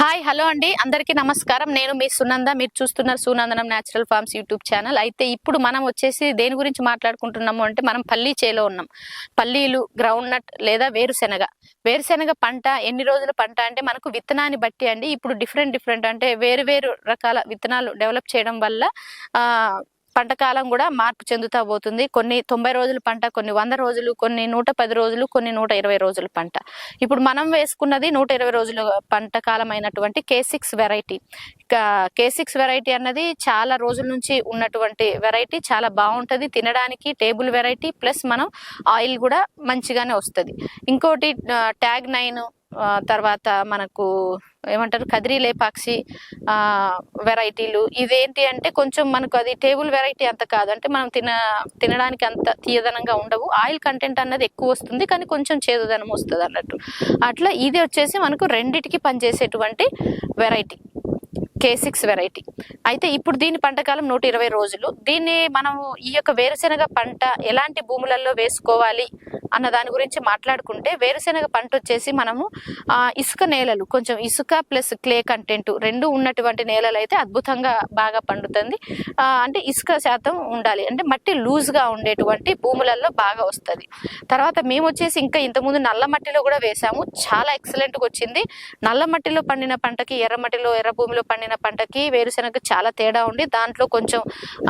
Hi hello అండి. అందరికీ నమస్కారం. నేను మీ సునంద. మీరు చూస్తున్నారు Sunandanam natural farms YouTube channel. అయితే ఇప్పుడు మనం వచ్చేసి దేని గురించి మాట్లాడుకుంటున్నాము అంటే మనం పల్లీ చేలో ఉన్నాం. పల్లీలు గ్రౌండ్ నట్ లేదా వేరుశెనగ. వేరుశెనగ పంట ఎన్ని రోజుల పంట అంటే మనకు విత్తనాన్ని బట్టి అండి. ఇప్పుడు డిఫరెంట్ డిఫరెంట్ అంటే వేరు వేరు రకాల విత్తనాలు డెవలప్ చేయడం వల్ల పంట కాలం కూడా మార్పు చెందుతా పోతుంది. కొన్ని తొంభై రోజుల పంట కొన్ని వంద రోజులు కొన్ని నూట పది రోజులు కొన్ని నూట ఇరవై రోజుల పంట. ఇప్పుడు మనం వేసుకున్నది నూట ఇరవై రోజుల పంట కాలం అయినటువంటి K six variety K six variety అన్నది చాలా రోజుల నుంచి ఉన్నటువంటి వెరైటీ చాలా బాగుంటుంది. తినడానికి టేబుల్ వెరైటీ ప్లస్ మనం ఆయిల్ కూడా మంచిగానే వస్తుంది. ఇంకోటి ట్యాగ్ నైన్ తర్వాత మనకు ఏమంటారు కదిరి లేపాక్షి వెరైటీలు. ఇవేంటి అంటే కొంచెం మనకు అది టేబుల్ వెరైటీ అంత కాదు. అంటే మనం తిన తినడానికి అంత తీయదనంగా ఉండవు. ఆయిల్ కంటెంట్ అన్నది ఎక్కువ వస్తుంది కానీ కొంచెం చేదుదనం వస్తుంది అన్నట్టు. అట్లా ఇది వచ్చేసి మనకు రెండిటికి పనిచేసేటువంటి వెరైటీ కే సిక్స్ వెరైటీ. అయితే ఇప్పుడు దీని పంటకాలం నూట ఇరవై రోజులు. దీన్ని మనం ఈ యొక్క వేరుశెనగ పంట ఎలాంటి భూములలో వేసుకోవాలి అన్న దాని గురించి మాట్లాడుకుంటే వేరుశెనగ పంట వచ్చేసి మనము ఇసుక నేలలు కొంచెం ఇసుక ప్లస్ క్లే కంటెంట్ రెండు ఉన్నటువంటి నేలలు అయితే అద్భుతంగా బాగా పండుతుంది. అంటే ఇసుక శాతం ఉండాలి. అంటే మట్టి లూజ్గా ఉండేటువంటి భూములలో బాగా వస్తుంది. తర్వాత మేము వచ్చేసి ఇంకా ఇంతకుముందు నల్ల మట్టిలో కూడా వేసాము. చాలా ఎక్సలెంట్గా వచ్చింది. నల్ల మట్టిలో పండిన పంటకి ఎర్ర మట్టిలో ఎర్ర భూమిలో పండిన పంటకి వేరుశెనగ చాలా తేడా ఉండి దాంట్లో కొంచెం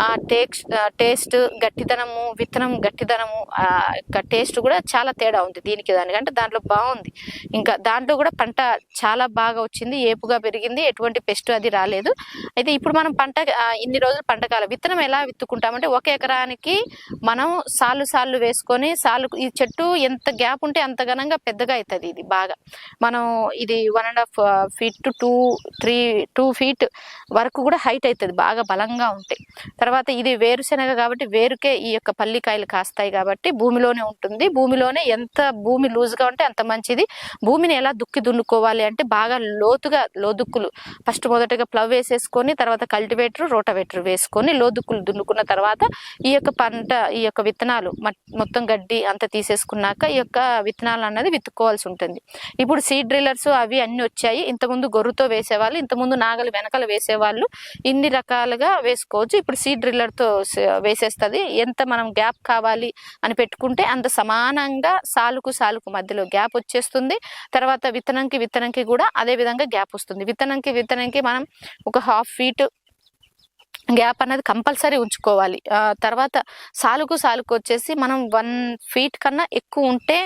ఆ టేక్స్ టేస్ట్ గట్టిదనము విత్తనం గట్టిదనము ఆ టేస్ట్ కూడా చాలా తేడా ఉంది దీనికి దానికంటే దాంట్లో బాగుంది. ఇంకా దాంట్లో కూడా పంట చాలా బాగా వచ్చింది ఏపుగా పెరిగింది ఎటువంటి పెస్ట్ అది రాలేదు. అయితే ఇప్పుడు మనం పంట ఇన్ని రోజులు పంట కాలం విత్తనం ఎలా విత్తుకుంటామంటే ఒక ఎకరానికి మనం సాలు సాళ్ళు వేసుకొని సాలు ఈ చెట్టు ఎంత గ్యాప్ ఉంటే అంత ఘనంగా పెద్దగా అవుతుంది ఇది బాగా. మనం ఇది one and half feet to two three two feet వరకు కూడా వైట్ అవుతుంది బాగా బలంగా ఉంటాయి తర్వాత ఇది వేరుశెనగ కాబట్టి వేరుకే ఈ యొక్క పల్లికాయలు కాస్తాయి కాబట్టి భూమిలోనే ఉంటుంది. భూమిలోనే ఎంత భూమి లూజ్గా ఉంటే అంత మంచిది. భూమిని ఎలా దుక్కి దున్నుకోవాలి అంటే బాగా లోతుగా లోదుక్కులు. ఫస్ట్ మొదటగా ప్లవ్ వేసేసుకొని తర్వాత కల్టివేటర్ రోటవేటర్ వేసుకొని లోదుక్కులు దున్నుకున్న తర్వాత ఈ యొక్క పంట ఈ యొక్క విత్తనాలు మొత్తం గడ్డి అంతా తీసేసుకున్నాక ఈ యొక్క విత్తనాలు అన్నది విత్తుకోవాల్సి ఉంటుంది. ఇప్పుడు సీడ్ డ్రిల్లర్స్ అవి అన్ని వచ్చాయి. ఇంతకుముందు గొర్రుతో వేసేవాళ్ళు ఇంతకుముందు నాగలు వెనకాల వేసేవాళ్ళు. ఇన్ని రకాలుగా వేసుకోవచ్చు. ఇప్పుడు సీడ్ డ్రిల్లర్తో వేసేస్తుంది. ఎంత మనం గ్యాప్ కావాలి అని పెట్టుకుంటే అంత సమానంగా సాలుకు సాలుకు మధ్యలో గ్యాప్ వచ్చేస్తుంది. తర్వాత విత్తనంకి విత్తనంకి కూడా అదే విధంగా గ్యాప్ వస్తుంది. విత్తనంకి విత్తనంకి మనం ఒక హాఫ్ ఫీట్ గ్యాప్ అనేది కంపల్సరీ ఉంచుకోవాలి. తర్వాత సాలుకు సాలుకు వచ్చేసి మనం వన్ ఫీట్ కన్నా ఎక్కువ ఉంటే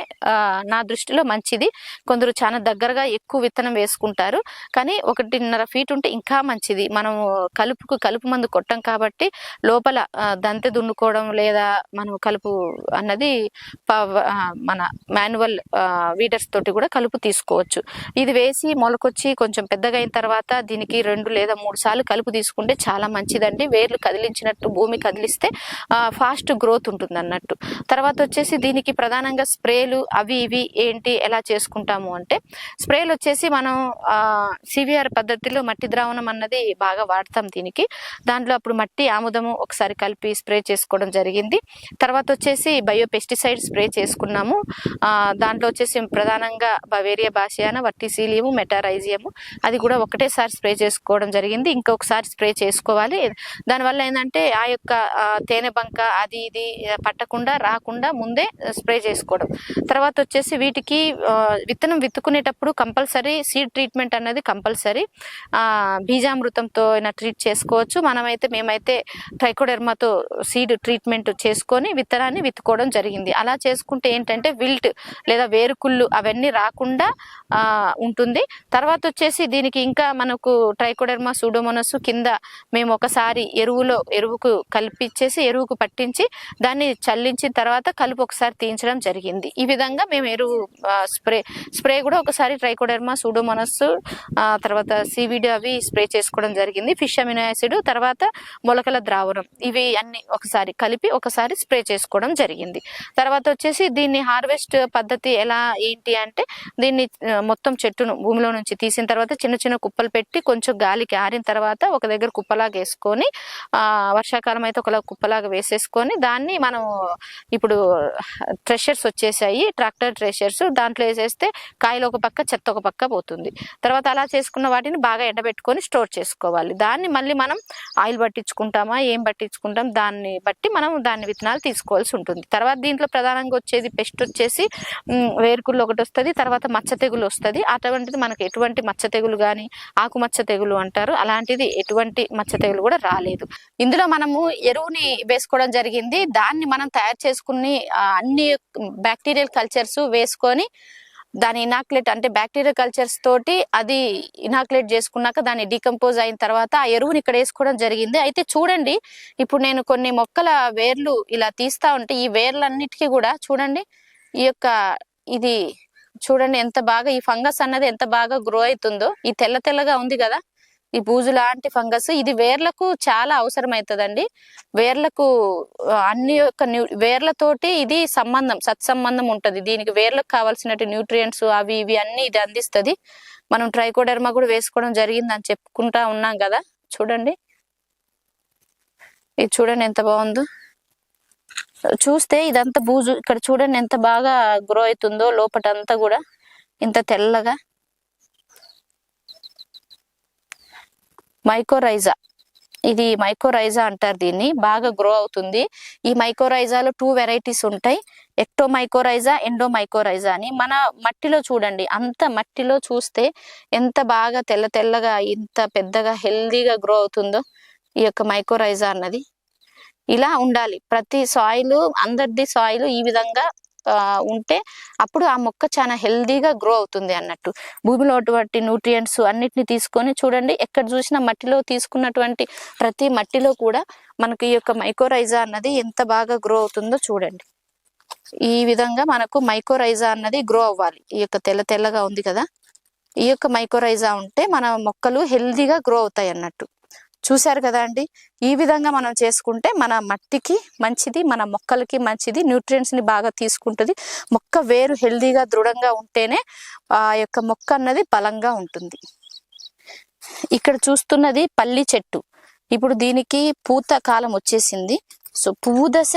నా దృష్టిలో మంచిది. కొందరు చాలా దగ్గరగా ఎక్కువ విత్తనం వేసుకుంటారు. కానీ ఒకటిన్నర ఫీట్ ఉంటే ఇంకా మంచిది. మనం కలుపుకు కలుపు మందు కొట్టం కాబట్టి లోపల దంతె దున్నుకోవడం లేదా మనం కలుపు అన్నది మన మాన్యువల్ వీడర్స్ తోటి కూడా కలుపు తీసుకోవచ్చు. ఇది వేసి మొలకొచ్చి కొంచెం పెద్దగా అయిన తర్వాత దీనికి రెండు లేదా మూడు సార్లు కలుపు తీసుకుంటే చాలా మంచిది మంచిదండి వేర్లు కదిలించినట్టు భూమి కదిలిస్తే ఫాస్ట్ గ్రోత్ ఉంటుంది అన్నట్టు తర్వాత వచ్చేసి దీనికి ప్రధానంగా స్ప్రేలు అవి ఇవి ఏంటి ఎలా చేసుకుంటాము అంటే స్ప్రేలు వచ్చేసి మనం సివిఆర్ పద్ధతిలో మట్టి ద్రావణం అన్నది బాగా వాడతాం దీనికి. దాంట్లో అప్పుడు మట్టి ఆముదము ఒకసారి కలిపి స్ప్రే చేసుకోవడం జరిగింది. తర్వాత వచ్చేసి బయో పెస్టిసైడ్ స్ప్రే చేసుకున్నాము. దాంట్లో వచ్చేసి ప్రధానంగా బవేరియా బాసియాన వర్టిసీలియము మెటారైజియము అది కూడా ఒకటేసారి స్ప్రే చేసుకోవడం జరిగింది. ఇంకొకసారి స్ప్రే చేసుకోవాలి. దానివల్ల ఏంటంటే ఆ యొక్క తేనె బంక అది ఇది పట్టకుండా రాకుండా ముందే స్ప్రే చేసుకోవడం. తర్వాత వచ్చేసి వీటికి విత్తనం విత్తుకునేటప్పుడు కంపల్సరీ సీడ్ ట్రీట్మెంట్ అనేది కంపల్సరీ. బీజామృతంతో అయినా ట్రీట్ చేసుకోవచ్చు. మనమైతే మేమైతే ట్రైకోడెర్మాతో సీడ్ ట్రీట్మెంట్ చేసుకొని విత్తనాన్ని విత్తుకోవడం జరిగింది. అలా చేసుకుంటే ఏంటంటే విల్ట్ లేదా వేరుకుళ్ళు అవన్నీ రాకుండా ఉంటుంది. తర్వాత వచ్చేసి దీనికి ఇంకా మనకు ట్రైకోడెర్మా సూడోమోనస్ కింద మేము ఒకసారి ఎరువులో ఎరువుకు కలిపిచ్చేసి ఎరువుకు పట్టించి దాన్ని చల్లించిన తర్వాత కలుపు ఒకసారి తీయించడం జరిగింది. ఈ విధంగా మేము ఎరువు స్ప్రే స్ప్రే కూడా ఒకసారి ట్రైకోడెర్మా సూడోమోనస్ తర్వాత సివిడి అవి స్ప్రే చేసుకోవడం జరిగింది. ఫిష్ అమినో యాసిడ్ తర్వాత మొలకల ద్రావణం ఇవి అన్ని ఒకసారి కలిపి ఒకసారి స్ప్రే చేసుకోవడం జరిగింది. తర్వాత వచ్చేసి దీన్ని హార్వెస్ట్ పద్ధతి ఎలా ఏంటి అంటే దీన్ని మొత్తం చెట్టును భూమిలో నుంచి తీసిన తర్వాత చిన్న చిన్న కుప్పలు పెట్టి కొంచెం గాలికి ఆరిన తర్వాత ఒక దగ్గర కుప్పలాగా వేసుకొని వేసేసుకొని వర్షాకాలం అయితే ఒకలా కుప్పలాగా వేసేసుకొని దాన్ని మనం ఇప్పుడు ట్రెషర్స్ వచ్చేసాయి ట్రాక్టర్ ట్రెషర్స్ దాంట్లో వేసేస్తే కాయలు ఒక పక్క చెత్త ఒక పక్క పోతుంది. తర్వాత అలా చేసుకున్న వాటిని బాగా ఎండబెట్టుకొని స్టోర్ చేసుకోవాలి. దాన్ని మళ్ళీ మనం ఆయిల్ పట్టించుకుంటామా ఏం పట్టించుకుంటాం దాన్ని బట్టి మనం దాన్ని విత్తనాలు తీసుకోవాల్సి ఉంటుంది. తర్వాత దీంట్లో ప్రధానంగా వచ్చేది పెస్ట్ వచ్చేసి వేరుకుళ్ళు ఒకటి వస్తుంది తర్వాత మచ్చ తెగులు వస్తుంది. అటువంటిది మనకు ఎటువంటి మచ్చ తెగులు కానీ ఆకుమచ్చ తెగులు అంటారు. అలాంటిది ఎటువంటి మచ్చ తెగులు కూడా రాలేదు. ఇందులో మనము ఎరువుని వేసుకోవడం జరిగింది. దాన్ని మనం తయారు చేసుకుని అన్ని బ్యాక్టీరియల్ కల్చర్స్ వేసుకొని దాని ఇనాక్యులేట్ అంటే బ్యాక్టీరియల్ కల్చర్స్ తోటి అది ఇనాక్లేట్ చేసుకున్నాక దాన్ని డీకంపోజ్ అయిన తర్వాత ఆ ఎరువుని ఇక్కడ వేసుకోవడం జరిగింది. అయితే చూడండి ఇప్పుడు నేను కొన్ని మొక్కల వేర్లు ఇలా తీస్తా ఉంటే ఈ వేర్లన్నిటికీ కూడా చూడండి ఈ యొక్క ఇది చూడండి ఎంత బాగా ఈ ఫంగస్ అన్నది ఎంత బాగా గ్రో అవుతుందో. ఈ తెల్ల తెల్లగా ఉంది కదా ఈ బూజు లాంటి ఫంగస్ ఇది వేర్లకు చాలా అవసరం అవుతుందండి వేర్లకు అన్ని యొక్క న్యూ వేర్లతోటి ఇది సంబంధం సత్సంబంధం ఉంటుంది. దీనికి వేర్లకు కావాల్సినట్టు న్యూట్రియంట్స్ అవి ఇవి అన్ని ఇది అందిస్తది. మనం ట్రైకోడెర్మా కూడా వేసుకోవడం జరిగింది అని చెప్పుకుంటా ఉన్నాం కదా. చూడండి. ఇది చూడండి ఎంత బాగుందో. చూస్తే ఇదంతా బూజు ఇక్కడ చూడండి ఎంత బాగా గ్రో అవుతుందో లోపటంతా కూడా. ఇంత తెల్లగా. మైకోరైజా. ఇది మైకోరైజా అంటారు దీన్ని. బాగా గ్రో అవుతుంది. ఈ మైకోరైజాలో టూ వెరైటీస్ ఉంటాయి. ఎక్టో మైకోరైజా ఎండో మైకోరైజా అని. మన మట్టిలో చూడండి. అంత మట్టిలో చూస్తే ఎంత బాగా తెల్ల తెల్లగా ఇంత పెద్దగా హెల్దీగా గ్రో అవుతుందో ఈ యొక్క మైకోరైజా అన్నది. ఇలా ఉండాలి. ప్రతి సాయిల్ అందరిది సాయిల్ ఈ విధంగా ఉంటే అప్పుడు ఆ మొక్క చాలా హెల్దీగా గ్రో అవుతుంది అన్నట్టు. భూమిలో అటువంటి న్యూట్రియంట్స్ అన్నిటిని తీసుకొని చూడండి ఎక్కడ చూసినా మట్టిలో తీసుకున్నటువంటి ప్రతి మట్టిలో కూడా మనకి ఈ యొక్క మైకోరైజా అన్నది ఎంత బాగా గ్రో అవుతుందో చూడండి. ఈ విధంగా మనకు మైకోరైజా అన్నది గ్రో అవ్వాలి. ఈ యొక్క తెల్ల తెల్లగా ఉంది కదా. ఈ యొక్క మైకోరైజా ఉంటే మన మొక్కలు హెల్దీగా గ్రో అవుతాయి అన్నట్టు. చూశారు కదా అండి? ఈ విధంగా మనం చేసుకుంటే మన మట్టికి మంచిది మన మొక్కలకి మంచిది న్యూట్రియంట్స్ని బాగా తీసుకుంటుంది. మొక్క వేరు హెల్దీగా దృఢంగా ఉంటేనే ఆ యొక్క మొక్క అన్నది బలంగా ఉంటుంది. ఇక్కడ చూస్తున్నది పల్లి చెట్టు. ఇప్పుడు దీనికి పూత కాలం వచ్చేసింది. సో పువ్వు దశ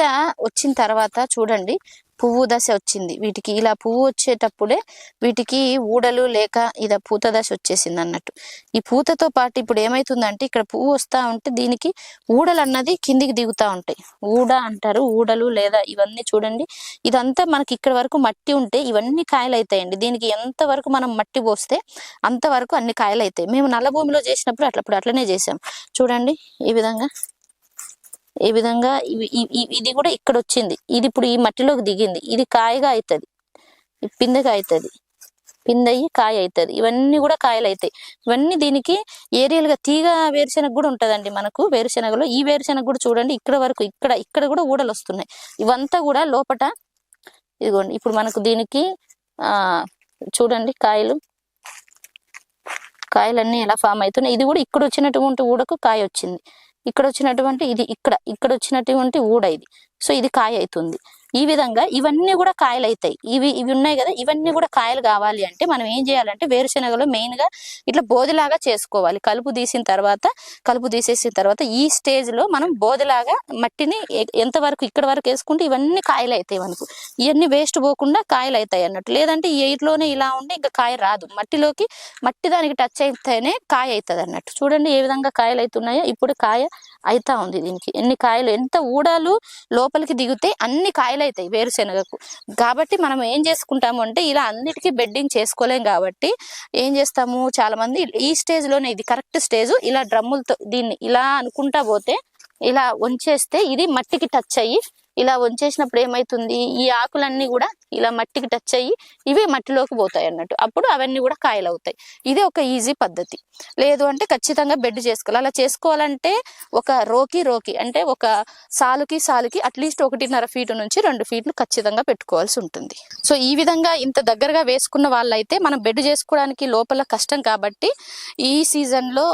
వచ్చిన తర్వాత చూడండి. పువ్వు దశ వచ్చింది. వీటికి ఇలా పువ్వు వచ్చేటప్పుడే వీటికి ఊడలు లేక ఇద పూత దశ వచ్చేసింది అన్నట్టు. ఈ పూతతో పాటు ఇప్పుడు ఏమైతుందంటే ఇక్కడ పువ్వు వస్తా ఉంటే దీనికి ఊడలు అన్నది కిందికి దిగుతా ఉంటాయి. ఊడ అంటారు ఊడలు లేదా ఇవన్నీ చూడండి. ఇదంతా మనకి ఇక్కడ వరకు మట్టి ఉంటే ఇవన్నీ కాయలు అవుతాయండి దీనికి ఎంత వరకు మనం మట్టి పోస్తే అంతవరకు అన్ని కాయలు అవుతాయి మేము నల్ల భూమిలో చేసినప్పుడు అట్లప్పుడు అట్లనే చేసాం చూడండి ఈ విధంగా ఈ విధంగా ఇది కూడా ఇక్కడ వచ్చింది ఇది ఇప్పుడు ఈ మట్టిలోకి దిగింది. ఇది కాయగా అవుతుంది పిందెగా అవుతుంది పిందయ్యి కాయ అవుతుంది ఇవన్నీ కూడా కాయలు అవుతాయి ఇవన్నీ దీనికి ఏరియల్గా తీగ వేరుశెనగ కూడా ఉంటుందండి మనకు. వేరుశెనగలో ఈ వేరుశెనగ కూడా చూడండి. ఇక్కడ వరకు ఇక్కడ ఇక్కడ కూడా ఊడలు వస్తున్నాయి ఇవంతా కూడా లోపట ఇదిగోండి. ఇప్పుడు మనకు దీనికి ఆ చూడండి కాయలు. కాయలన్నీ ఎలా ఫామ్ అవుతున్నాయి. ఇది కూడా ఇక్కడ వచ్చినటువంటి ఊడకు కాయ వచ్చింది ఇక్కడ వచ్చినటువంటి ఇది ఇక్కడ ఇక్కడ వచ్చినటువంటి ఊడ ఇది. సో ఇది కాయ అవుతుంది ఈ విధంగా ఇవన్నీ కూడా కాయలు అవుతాయి ఇవి ఇవి ఉన్నాయి కదా ఇవన్నీ కూడా కాయలు కావాలి అంటే మనం ఏం చేయాలంటే వేరుశెనగలో మెయిన్గా ఇట్లా బోధిలాగా చేసుకోవాలి. కలుపు తీసిన తర్వాత కలుపు తీసేసిన తర్వాత ఈ స్టేజ్లో మనం బోధిలాగా మట్టిని ఎంతవరకు ఎంత వరకు ఇక్కడ వరకు వేసుకుంటే ఇవన్నీ కాయలు అవుతాయి మనకు. ఇవన్నీ వేస్ట్ పోకుండా కాయలు అవుతాయి అన్నట్టు. లేదంటే ఈ ఇలా ఉంటే ఇంకా కాయ రాదు. మట్టిలోకి మట్టి దానికి టచ్ అయితేనే కాయ అవుతుంది అన్నట్టు. చూడండి ఏ విధంగా కాయలు అవుతున్నాయో ఇప్పుడు కాయ అవుతా ఉంది దీనికి. ఎన్ని కాయలు ఎంత ఊడాలు లోపలికి దిగితే అన్ని కాయలు అవుతాయి వేరుశనగకు. కాబట్టి మనం ఏం చేసుకుంటాము అంటే ఇలా అన్నిటికీ బెడ్డింగ్ చేసుకోలేం కాబట్టి ఏం చేస్తాము? చాలా మంది ఈ స్టేజ్లోనే ఇది కరెక్ట్ స్టేజ్ ఇలా డ్రమ్ములతో దీన్ని ఇలా అనుకుంటా పోతే ఇలా వంచేస్తే ఇది మట్టికి టచ్ అయ్యి ఇలా వంచేసినప్పుడు ఏమైతుంది? ఈ ఆకులన్నీ కూడా ఇలా మట్టికి టచ్ అయ్యి ఇవి మట్టిలోకి పోతాయి అన్నట్టు. అప్పుడు అవన్నీ కూడా కాయలు అవుతాయి ఇది ఒక ఈజీ పద్ధతి. లేదు అంటే ఖచ్చితంగా బెడ్ చేసుకోవాలి. అలా చేసుకోవాలంటే ఒక రోకి రోకి అంటే ఒక సాలుకి సాలుకి అట్లీస్ట్ ఒకటిన్నర ఫీట్ నుంచి రెండు ఫీట్లు ఖచ్చితంగా పెట్టుకోవాల్సి ఉంటుంది. సో ఈ విధంగా ఇంత దగ్గరగా వేసుకున్న వాళ్ళైతే మనం బెడ్ చేసుకోవడానికి లోపల కష్టం కాబట్టి ఈ సీజన్లో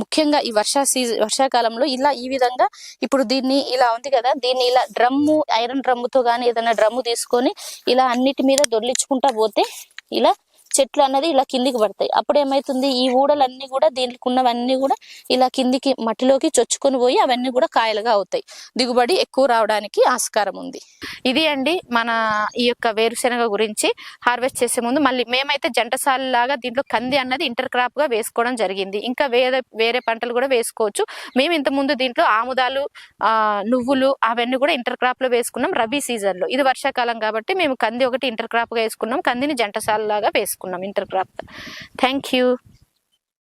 ముఖ్యంగా ఈ వర్షా సీజన్ వర్షాకాలంలో ఇలా ఈ విధంగా ఇప్పుడు దీన్ని ఇలా ఉంది కదా దీన్ని ఇలా డ్రమ్ము ఐరన్ డ్రమ్ముతో కానీ ఏదైనా డ్రమ్ము తీసుకొని ఇలా అన్నిటి మీద దొర్లించుకుంటా పోతే ఇలా చెట్లు అన్నది ఇలా కిందికి పడతాయి. అప్పుడు ఏమైతుంది? ఈ ఊడలన్నీ కూడా దీనికి ఉన్నవన్నీ కూడా ఇలా కిందికి మట్టిలోకి చొచ్చుకొని పోయి అవన్నీ కూడా కాయలుగా అవుతాయి. దిగుబడి ఎక్కువ రావడానికి ఆస్కారం ఉంది. ఇది అండి మన ఈ యొక్క వేరుశెనగ గురించి హార్వెస్ట్ చేసే ముందు మళ్ళీ మేమైతే జంటసాల లాగా దీంట్లో కంది అన్నది ఇంటర్ క్రాప్గా వేసుకోవడం జరిగింది. ఇంకా వేరే వేరే పంటలు కూడా వేసుకోవచ్చు. మేము ఇంతకుముందు ముందు దీంట్లో ఆముదాలు ఆ నువ్వులు అవన్నీ కూడా ఇంటర్ క్రాప్లో వేసుకున్నాం రబీ సీజన్లో ఇది వర్షాకాలం కాబట్టి మేము కంది ఒకటి ఇంటర్ క్రాప్గా వేసుకున్నాం. కందిని జంటసాల లాగా వేసుకున్నాం. Inter crop thank you